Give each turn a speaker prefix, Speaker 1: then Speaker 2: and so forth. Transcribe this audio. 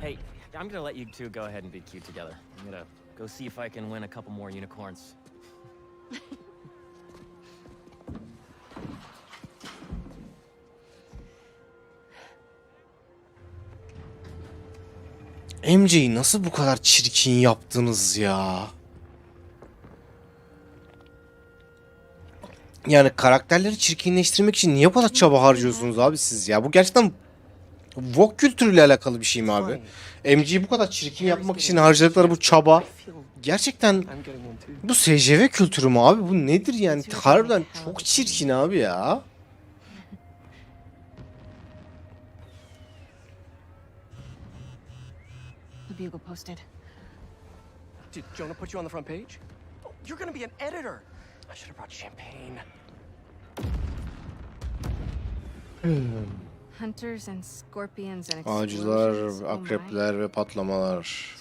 Speaker 1: Hey, I'm gonna let you two go ahead and be cute together. I'm gonna go see if I can win a couple more unicorns.
Speaker 2: MC'yi nasıl bu kadar çirkin yaptınız ya? Yani karakterleri çirkinleştirmek için niye bu kadar çaba harcıyorsunuz abi siz ya? Bu gerçekten Vogue kültürüyle alakalı bir şey mi abi? MC'yi bu kadar çirkin yapmak için harcadıkları bu çaba gerçekten bu SCV kültürü mü abi? Bu nedir yani? Harbiden çok çirkin abi ya.
Speaker 3: The bugle posted.
Speaker 4: Did Jonah put you on the front page? Oh, you're gonna be an editor. I should have brought champagne.
Speaker 3: Hunters and scorpions and
Speaker 2: Ağacılar,
Speaker 3: explosions. Oh
Speaker 2: akrepler ve patlamalar.